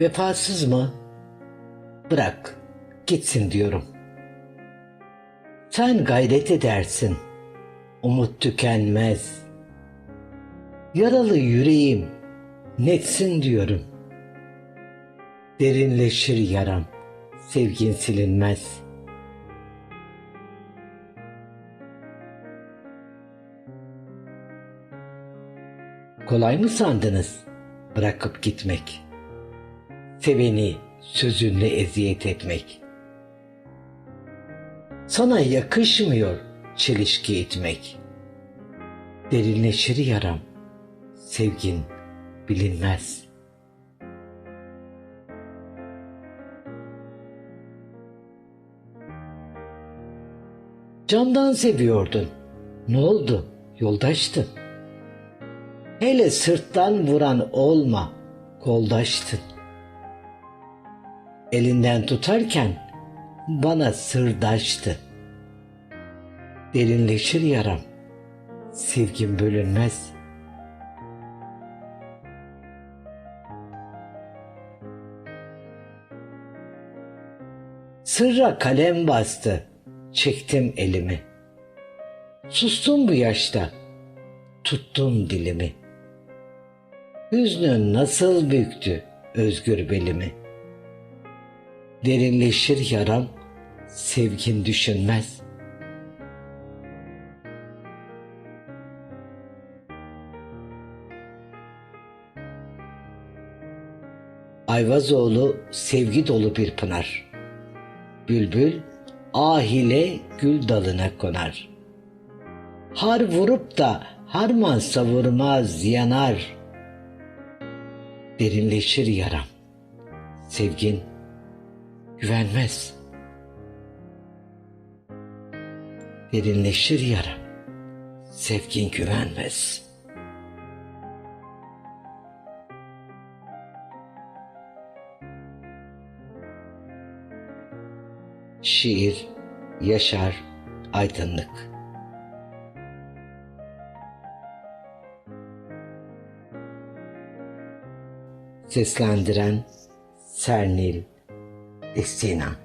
Vefasız mı? Bırak, gitsin diyorum. Sen gayret edersin, umut tükenmez. Yaralı yüreğim netsin diyorum. Derinleşir yaram, sevgin silinmez. Kolay mı sandınız bırakıp gitmek? Seveni sözünle eziyet etmek. Sana yakışmıyor çelişki etmek. Derinleşir yaram, sevgin bilinmez. Candan seviyordun. Ne oldu? Yoldaştın. Hele sırttan vuran olma, koldaştın. Elinden tutarken bana sırdaştı. Derinleşir yaram, sevgim bölünmez. Sırra kalem bastı, çektim elimi. Sustum bu yaşta, tuttum dilimi. Hüznün nasıl büktü özgür belimi. Derinleşir yaram, sevgin düşünmez. Ayvazoğlu sevgi dolu bir pınar. Bülbül ah ile gül dalına konar. Har vurup da harman savurmaz yanar. Derinleşir yaram. Sevgin güvenmez. Derinleşir yaram. Sevgin güvenmez. Şiir Yaşar Aydınlık Seslendiren Sernil escena.